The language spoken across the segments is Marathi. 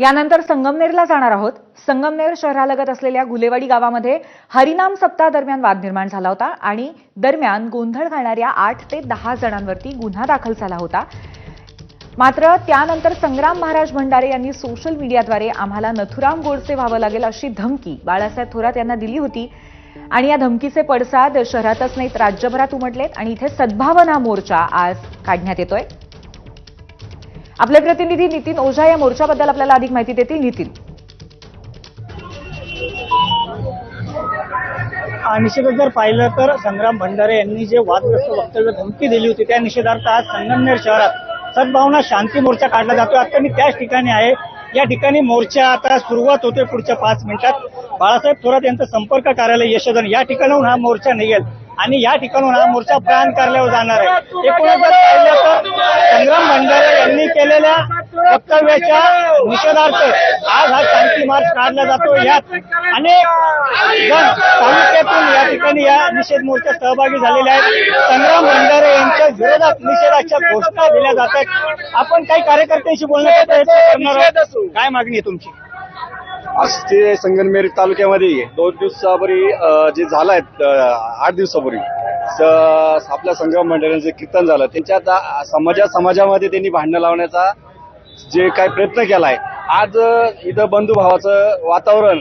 यानंतर संगमनेरला जाणार आहोत. संगमनेर शहरालगत असलेल्या गुलेवाडी गावामध्ये हरिनाम सप्ताह दरम्यान वाद निर्माण झाला होता आणि दरम्यान गोंधळ घालणाऱ्या आठ ते दहा जणांवरती गुन्हा दाखल झाला होता. मात्र त्यानंतर संग्राम महाराज भंडारे यांनी सोशल मीडियाद्वारे आम्हाला नथुराम गोडसे व्हावं लागेल अशी धमकी बाळासाहेब थोरात यांना दिली होती. आणि या धमकीचे पडसाद शहरातच नाहीत राज्यभरात उमटलेत आणि इथे सद्भावना मोर्चा आज काढण्यात येतोय. आपले प्रतिनिधी नितीन ओझा या मोर्चाबद्दल आपल्याला अधिक माहिती देतील नितीन. निषेधात जर पाहिलं तर संग्राम भंडारे यांनी जे वादग्रस्त वक्तव्य धमकी दिली होती त्या निषेधार्थ आज संगमनेर शहरात सद्भावना शांती मोर्चा काढला जातो आता मी त्याच ठिकाणी आहे. या ठिकाणी मोर्चा आता सुरुवात होते पुढच्या पाच मिनिटात. बाळासाहेब थोरात यांचं संपर्क कार्यालय यशोधन या ठिकाणाहून हा मोर्चा निघेल आणि या ठिकाणून हा मोर्चा प्राण कार्यालयावर जाणार आहे. एकूणच जर पाहिलं तर संग्राम भंडारे यांनी केलेल्या वक्तव्याच्या निषेधार्थ आज हा शांती मार्च काढला जातो. यात अनेक जण तालुक्यातून या ठिकाणी या निषेध मोर्चात सहभागी झालेले आहेत. संग्राम भंडारे यांच्या विरोधात निषेधाच्या घोषणा दिल्या जात आहेत. आपण काही कार्यकर्त्यांशी बोलण्याचा प्रयत्न करणार आहोत. काय मागणी आहे तुमची? आज ते संगमनेर तालुक्यामध्ये. दोन दिवसापूर्वी जे झालं आहे आठ दिवसापूर्वी आपल्या संगम मंडळाचं कीर्तन झालं त्यांच्या आता समाजा समाजामध्ये त्यांनी भांडणं लावण्याचा जे काही प्रयत्न केलाय. आज इथं बंधुभावाचं वातावरण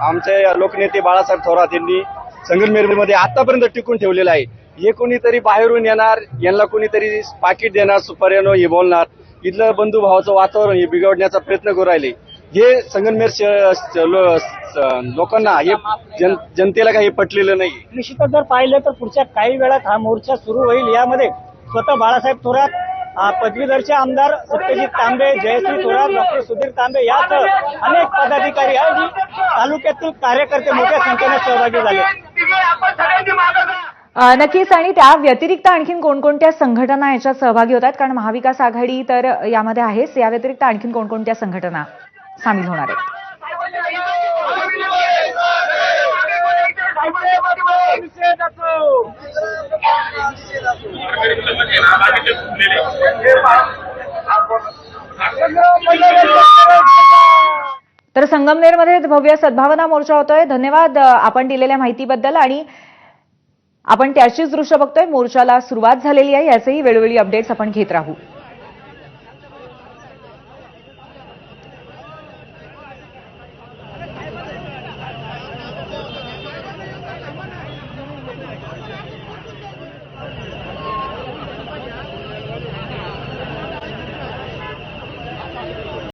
आमचे लोकनेते बाळासाहेब थोरात यांनी संगमनेरमध्ये आतापर्यंत टिकून ठेवलेलं आहे. हे कोणीतरी बाहेरून येणार यांना कोणीतरी पाकिट देणार सुपाऱ्यानं हे बोलणार. इथलं बंधुभावाचं वातावरण हे बिघडण्याचा प्रयत्न करू राहिले. हे संगमनेर लोकांना हे जन- जनतेला काही पटलेलं नाही. निश्चितच जर पाहिलं तर पुढच्या काही वेळात हा मोर्चा सुरू होईल. यामध्ये स्वतः बाळासाहेब थोरात पदवीधरचे आमदार सत्यजित तांबे जयश्री थोरात डॉक्टर सुधीर तांबे यासह अनेक पदाधिकारी आणि तालुक्यातील कार्यकर्ते मोठ्या संख्येने सहभागी झाले. नक्कीच. आणि त्या व्यतिरिक्त आणखीन कोणकोणत्या संघटना याच्यात सहभागी होत आहेत कारण महाविकास आघाडी तर यामध्ये आहेच. या व्यतिरिक्त आणखीन कोणकोणत्या संघटना सामील होणार आहेत? तर संगमनेरमध्ये भव्य सद्भावना मोर्चा होतोय. धन्यवाद आपण दिलेल्या माहितीबद्दल आणि आपण त्याचीच दृश्य बघतोय. मोर्चाला सुरुवात झालेली आहे. याचेही वेळोवेळी अपडेट्स आपण घेत राहू.